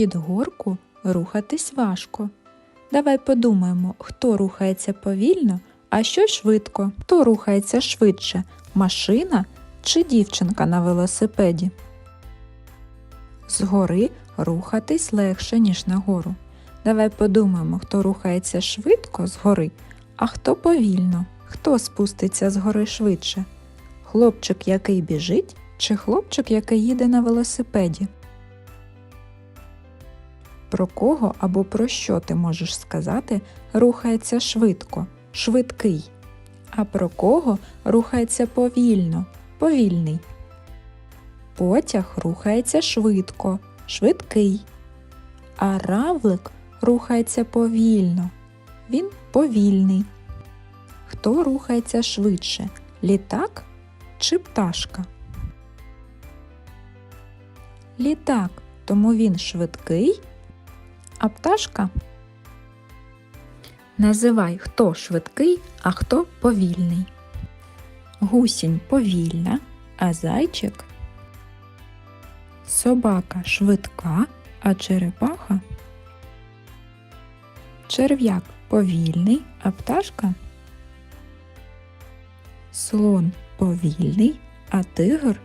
Під горку рухатись важко. Давай подумаємо, хто рухається повільно, а що швидко. Хто рухається швидше машина чи дівчинка на велосипеді? Згори рухатись легше, ніж нагору. Давай подумаємо, хто рухається швидко згори, а хто повільно, хто спуститься згори швидше. Хлопчик, який біжить, чи хлопчик, який їде на велосипеді? Про кого або про що ти можеш сказати рухається швидко, швидкий, а про кого рухається повільно, повільний. Потяг рухається швидко, швидкий, а равлик рухається повільно, він повільний. Хто рухається швидше, літак чи пташка? Літак, тому він швидкий, а пташка. Називай, хто швидкий, а хто повільний. Гусінь повільна, а зайчик. Собака швидка, а черепаха. Черв'як повільний, а пташка. Слон повільний, а тигр